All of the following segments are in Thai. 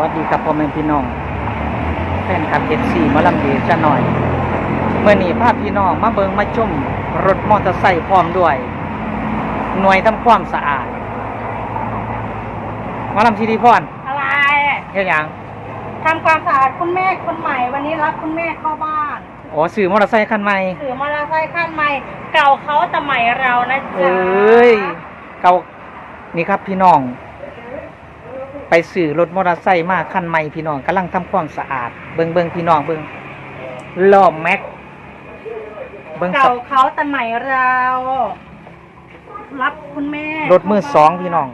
วัสดีครับพ่อแม่พี่น้องแฟนคลับเอฟซีมาลำเดชะหน่อย เมื่อนี้พาพี่น้องมาเบิงมาชมรถมอเตอร์ไซค์พร้อมด้วย หน่วยทำความสะอาดหมาลำทีดีพรอะไรเฮ็ดหยังทำความสะอาดคุณแม่คนใหม่ วันนี้รับคุณแม่เข้าบ้านอ๋อสื่อมอเตอร์ไซค์คันใหม่ถือมอเตอร์ไซค์ขั้นใหม่ เก่าเขาแต่ใหม่เรานะจ๊ะเอ้ยเก่านี่ครับพี่น้อง ไปสื่อรถมอเตอร์ไซค์มาคันใหม่พี่น้องกำลังทำความสะอาด เบิงเบิงพี่น้องเบิงล้อมแม็ก เบิงสเก่าภเขาแต่ใหม่เรา รับคุณแม่รถมือสองพี่น้อง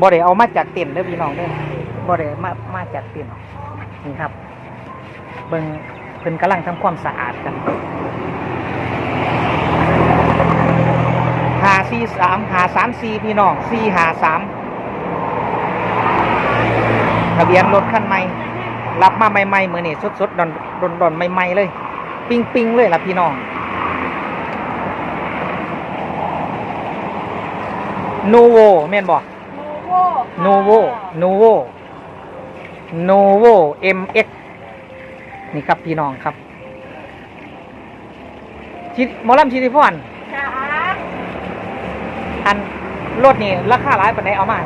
บ่ได้เอามาจากเต็นท์เด้อพี่น้องเด้อบ่ได้มามาจากเต็นท์นี่ครับ เบิ่งเพิ่นกำลังทำความสะอาดกันหาสี่สามหาสามสี่พี่น้องสี่หาสาม ทะเบียนรถคันใหม่ รับมาใหม่ๆมือนี่สดๆดอนดอนดอนใหม่ๆเลย ปิ้งปิงๆเลยล่ะพี่น้องนูโวแม่นบอกโนโวโนโวโนโวโนโว MX นี่ครับพี่น้องครับชิหมอลำชิติพรจ้าอันรถนี่ราคาหลายปานใดเอามา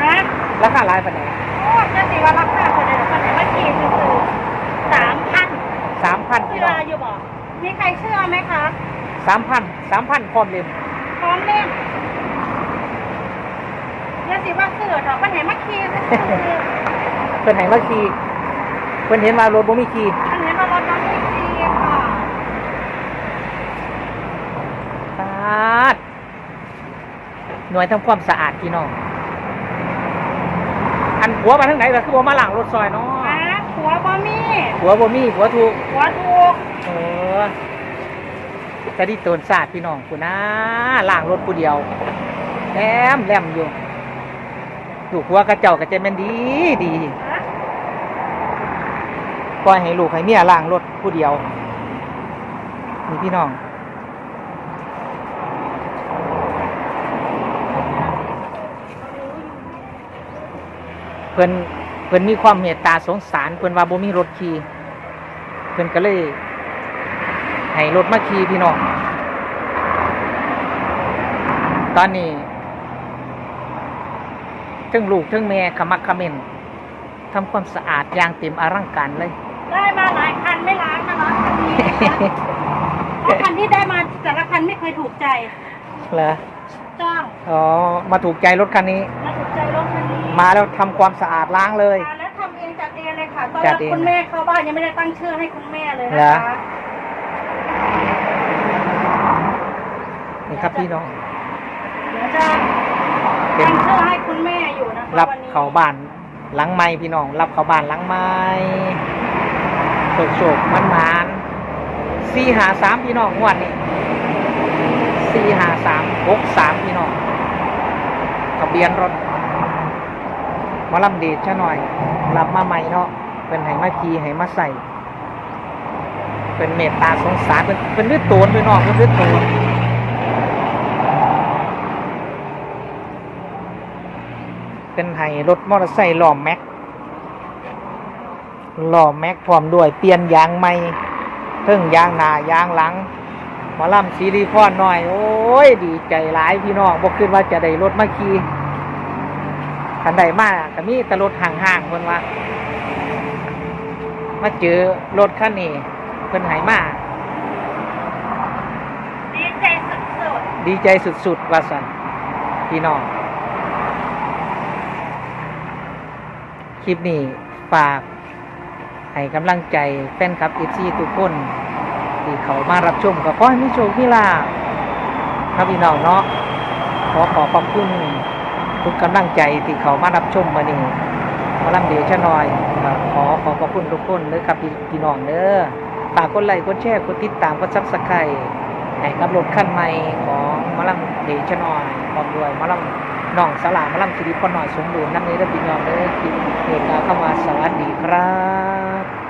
ฮะราคาหลายปานใดโอ้ จะสิว่ารับค่าคนเดียวคนไหนมาขี่คือสามพันสามพันเวพี่น้อลางอยู่บอกมีใครเชื่อไหมคะสามพันสามพันพร้อมเล่มพร้อมเล่นจะสิว่าเสือเถอะคนไหนมาขี่คือเพิ่นให้มาขี่เพิ่นเห็นว่ารถบ่มีขี่อันนี้เราลดน้ำไม่ดีค่ะสะอาดหน่วยทำความสะอาดพี่น้อง อันหัวมาทางไหนล่ะคือบ่มาล้างรถซอยเนาะนะหัวบะมี่หัวบ่มีหัวถูกหัวถูกเออจะได้โตนศาสตร์พี่น้องกูนะล่างรถผู้เดียวแหลมแหลมอยู่ลูกหัวกระเจ้ากระเจแม่นดีดีนะปล่อยให้ลูกให้เมียล่างรถผู้เดียวนี่พี่น้อง เพิ่นเพิ่นมีความเมตตาสงสารเพิ่นว่าบ่มีรถขี่เพิ่นก็เลยให้รถมาขี่พี่น้องตอนนี้ทั้งลูกทั้งแม่ขมักเขม้นทำความสะอาดอย่างเต็มอลังการเลย ได้มาหลายคันไม่ล้างนะล้างคันนี้นะคะเพราะคันที่ได้มาแต่ละคันไม่เคยถูกใจเหรอ จ้างอ๋อ มาถูกใจรถคันนี้ มาถูกใจรถคันนี้มาแล้วทำความสะอาดล้างเลยแล้วทำเองจัดเองเลยค่ะตอนจัรัดบเองคุณแม่เข้าบ้านยังไม่ได้ตั้งชื่อให้คุณแม่เลยเหรนะอคะ นี่ครับพี่น้อง เดี๋ยวจะเป็น ตั้งชื่อให้คุณแม่อยู่นะคะรับวันนี้ เขาบ้านหลังไม้พี่น้อง รับเขาบ้านหลังไม้โศกโศกมันมานสี่หาสามพี่น้องงวดนี้สี่หาสาม หกสามพี่น้องทะเบียนรถมาลำเดชชะหน่อยรับมาใหม่เนาะเป็นให้มาขี่ให้มาใส่เป็นเมตตาสงสารเป็นเป็นด้วยตูนพี่น้องเป็นด้วยตูนเป็นไห้รถมอเตอร์ไซค์ล้อมแม็กล้อมแม็กพร้อมด้วยเปลี่ยนยางใหม่เพิ่งยางหน้ายางหลัง หมอลำซีรีพอนหน่อย โอ้ย ดีใจหลายพี่น้องบอกขึ้นว่าจะได้รถมาขี่คันใดมากก็มีแต่รถห่างๆเพิ่นว่ามาเจอรถคันนี้เพิ่นใหายมาดีใจสุดดีใจสุดๆว่าสันพี่น้องคลิปนี้ฝากให้กำลังใจแฟนคลับเอซีทุกคน ที่เขามารับชมก็ขอให้มีโชคมีลาภครับพี่น้องเนาะขอขอขอบคุณทุกกำลังใจที่เขามารับชมมานี่มาลำเดชะน่อยขอขอขอบคุณทุกคนเลยครับพี่พี่น้องเด้อฝากกดไลค์กดแชร์กดติดตามกดซับสไครต์ให้กับรถคันใหม่ของมาลำเดชะน่อยพร้อมด้วยมาลำน้องสลามาลำสิริพรหน่อยสมบูรณ์นั่นเลยเด้อพี่น้องเด้อที่เอกาเข้ามาสวัสดีครับ